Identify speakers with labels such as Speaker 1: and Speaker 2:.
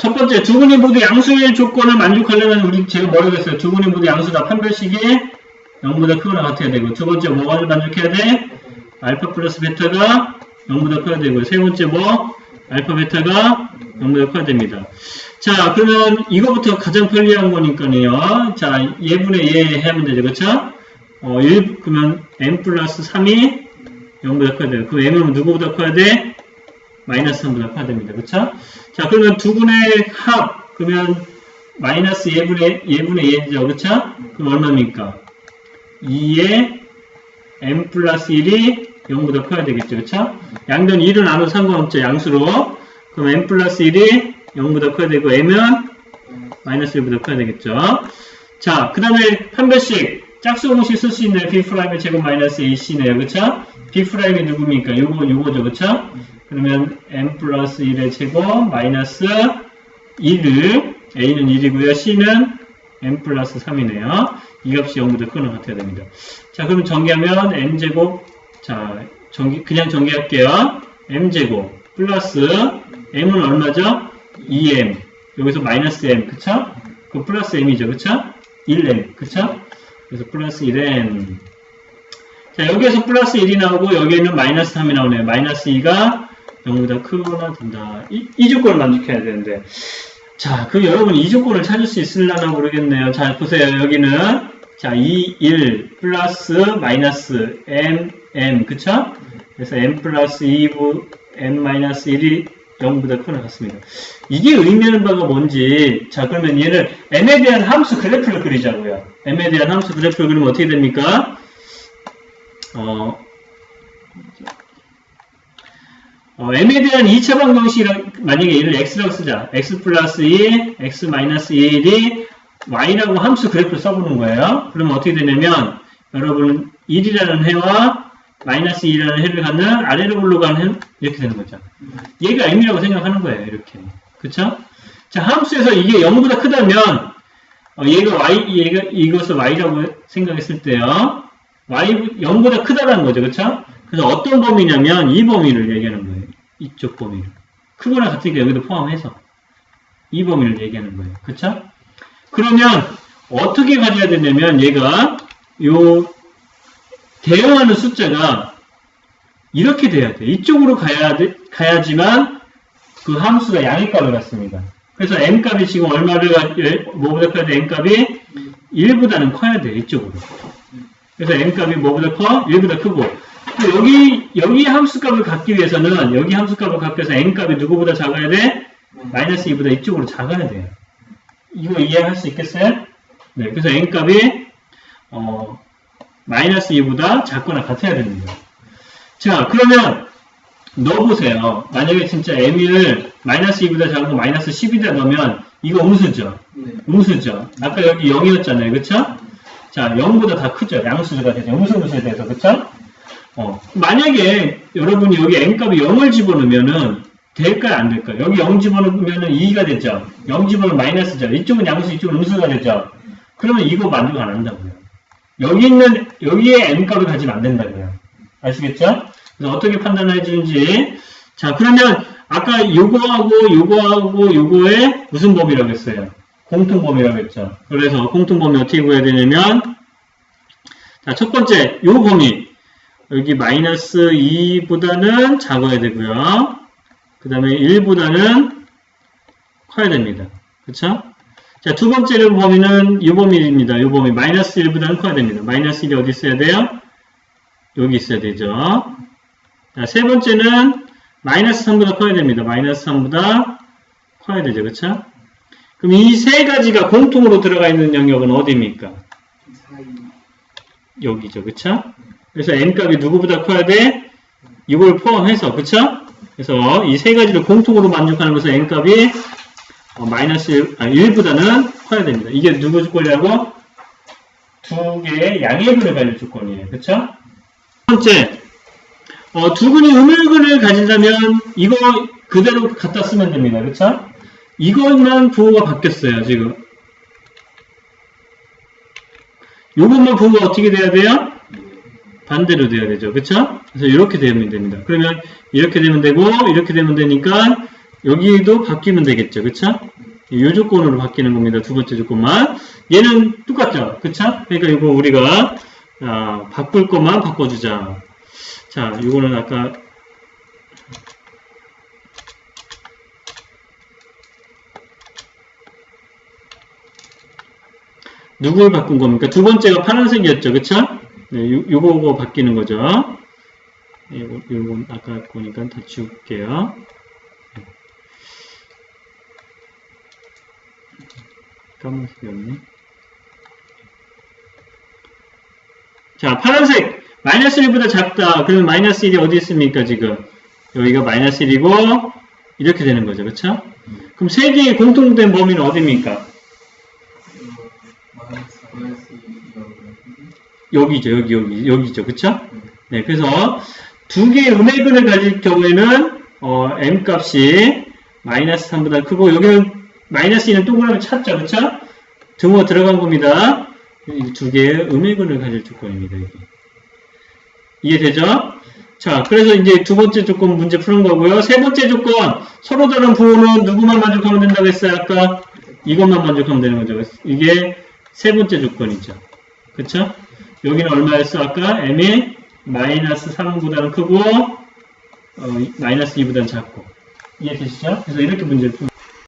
Speaker 1: 첫 번째, 두 군이 모두 양수의 조건을 만족하려면 우리 제가 뭐라고 했어요? 두 군이 모두 양수다. 판별식이 0보다 크거나 같아야 되고, 두 번째, 뭐를 만족해야 돼? 알파 플러스 베타가 0보다 커야 되고, 세 번째 뭐? 알파 베타가 0보다 커야 됩니다. 자, 그러면 이거부터 가장 편리한 거니까요. 자, 예분의 예 하면 되죠. 그쵸? 어, 1, 그러면 m 플러스 3이 0보다 커야 돼요. 그 m은 누구보다 커야 돼? 마이너스 3보다 커야 됩니다. 그쵸? 자, 그러면 두 분의 합, 그러면 마이너스 예분의, 예분의 예죠. 그쵸? 그럼 얼마입니까? 2에 m 플러스 1이 0보다 커야 되겠죠. 그쵸? 양변 1은 나눠 상관없죠. 양수로. 그럼 m 플러스 1이 0보다 커야 되고, m은 마이너스 1보다 커야 되겠죠. 자, 그 다음에 판별식. 짝수 공식 쓸 수 있는 b 프라임의 제곱 마이너스 ac네요. 그쵸? B 프라임이 누굽니까? 요거, 요거죠. 그쵸? 그러면 m 플러스 1의 제곱 마이너스 1을 a는 1이고요. c는 m 플러스 3이네요. 이 값이 0보다 크거나 같아야 됩니다. 자, 그럼 정리하면 m제곱 자, 정리, 그냥 정리할게요. m제곱 플러스 m은 얼마죠? 2m 여기서 마이너스 m 그쵸? 그 플러스 m이죠. 그쵸? 1m 그쵸? 그래서 플러스 1m 자, 여기에서 플러스 1이 나오고 여기에는 마이너스 3이 나오네요. 마이너스 2가 0보다 크거나 된다. 이, 이 조건을 만족해야 되는데. 자, 그럼 여러분 이 조건을 찾을 수 있을려나 모르겠네요. 자, 보세요. 여기는 자, 2, 1 플러스 마이너스 m, m, 그쵸? 그래서 m 플러스 2부 m 마이너스 1이 0보다 크거나 같습니다. 이게 의미하는 바가 뭔지, 자, 그러면 얘를 m에 대한 함수 그래프를 그리자고요. m에 대한 함수 그래프를 그리면 어떻게 됩니까? 어, 어, m에 대한 2차 방정식이라, 만약에 얘를 x라고 쓰자. x 플러스 2, x 마이너스 1이 y라고 함수 그래프를 써보는 거예요. 그러면 어떻게 되냐면, 여러분, 1이라는 해와 마이너스 2라는 해를 갖는 아래로 올라가는 해, 이렇게 되는 거죠. 얘가 m이라고 생각하는 거예요. 이렇게. 그쵸? 자, 함수에서 이게 0보다 크다면, 어, 얘가 y, 얘가 이것을 y라고 생각했을 때요. Y, 0보다 크다라는 거죠. 그쵸? 그래서 어떤 범위냐면, 이 범위를 얘기하는 거예요. 이쪽 범위를. 크거나 같으니까 여기도 포함해서. 이 범위를 얘기하는 거예요. 그쵸? 그러면, 어떻게 가져야 되냐면, 얘가, 요, 대응하는 숫자가, 이렇게 돼야 돼. 이쪽으로 가야 돼, 가야지만, 그 함수가 양의 값을 갖습니다. 그래서 m 값이 지금 얼마를, 가- 예, 뭐보다 커야 돼? m 값이 1보다는 커야 돼. 이쪽으로. 그래서 m 값이 뭐보다 커? 1보다 크고. 또 여기, 여기 함수값을 갖기 위해서는, 여기 함수값을 갖기 위해서 n 값이 누구보다 작아야 돼? 마이너스 2보다 이쪽으로 작아야 돼요. 이거 이해할 수 있겠어요? 네, 그래서 n 값이, 어, 마이너스 2보다 작거나 같아야 됩니다. 자, 그러면, 넣어보세요. 만약에 진짜 m을 마이너스 2보다 작은 거 마이너스 10이다 넣으면, 이거 음수죠?
Speaker 2: 네.
Speaker 1: 음수죠? 아까 여기 0이었잖아요. 그쵸? 자, 0보다 다 크죠? 양수가 되죠. 음수음수에 대해서. 그쵸? 어, 만약에 여러분이 여기 n값이 0을 집어넣으면은 될까요? 안 될까요? 여기 0 집어넣으면은 2가 되죠? 0 집어넣으면 마이너스죠? 이쪽은 양수, 이쪽은 음수가 되죠? 그러면 이거 만족 안 한다고요. 여기 있는, 여기에 n값을 가지면 안 된다고요. 아시겠죠? 그래서 어떻게 판단해 주는지. 자, 그러면 아까 요거하고 요거하고 요거의 무슨 범위라고 했어요? 공통범위라고 했죠. 그래서 공통범위 어떻게 구해야 되냐면, 자, 첫 번째, 요 범위. 여기 마이너스 2보다는 작아야 되고요. 그 다음에 1보다는 커야 됩니다. 그쵸? 자, 두 번째 범위는 이 범위입니다. 이 범위. 마이너스 1보다는 커야 됩니다. 마이너스 1이 어디 있어야 돼요? 여기 있어야 되죠. 자, 세 번째는 마이너스 3보다 커야 됩니다. 마이너스 3보다 커야 되죠. 그쵸? 그럼 이 세 가지가 공통으로 들어가 있는 영역은 어디입니까? 여기죠. 그쵸? 그래서 n값이 누구보다 커야 돼? 이걸 포함해서. 그쵸? 그래서 이 세 가지를 공통으로 만족하는 것은 n값이 어, 마이너스 1, 아니 1보다는 커야 됩니다. 이게 누구 조건이라고? 두 개의 양의분을 가질 조건이에요. 그쵸? 첫 번째, 어, 두 근이 음일근을 가진다면 이거 그대로 갖다 쓰면 됩니다. 그쵸? 이것만 부호가 바뀌었어요. 지금. 요것만 부호가 어떻게 돼야 돼요? 반대로 돼야 되죠. 그쵸? 그래서 이렇게 되면 됩니다. 그러면 이렇게 되면 되고 이렇게 되면 되니까 여기도 바뀌면 되겠죠. 그쵸? 이 조건으로 바뀌는 겁니다. 두 번째 조건만. 얘는 똑같죠. 그쵸? 그러니까 이거 우리가 아, 바꿀 것만 바꿔주자. 자, 이거는 아까 누굴 바꾼 겁니까? 두 번째가 파란색이었죠. 그쵸? 네, 요, 요거 바뀌는 거죠. 네, 요거, 요건 아까 거니까 다 지울게요. 네. 까만색이 없네. 자, 파란색! 마이너스 1보다 작다. 그러면 마이너스 1이 어디 있습니까, 지금? 여기가 마이너스 1이고, 이렇게 되는 거죠. 그쵸? 그럼 세 개의 공통된 범위는 어디입니까? 여기죠, 여기, 여기, 여기죠. 그쵸? 네, 그래서 두 개의 음액근을 가질 경우에는, 어, m 값이 마이너스 3보다 크고, 여기는 마이너스 2는 동그라미 찾죠. 그쵸? 등호가 들어간 겁니다. 이 두 개의 음액근을 가질 조건입니다, 여기. 이해되죠? 자, 그래서 이제 두 번째 조건 문제 푸는 거고요. 세 번째 조건, 서로 다른 부호는 누구만 만족하면 된다고 했어요, 아까? 이것만 만족하면 되는 거죠. 이게 세 번째 조건이죠. 그쵸? 여기는 얼마였어? 아까 m이 마이너스 3보다는 크고 어, 마이너스 2보다는 작고 이해되시죠? 그래서 이렇게 문제를 푸는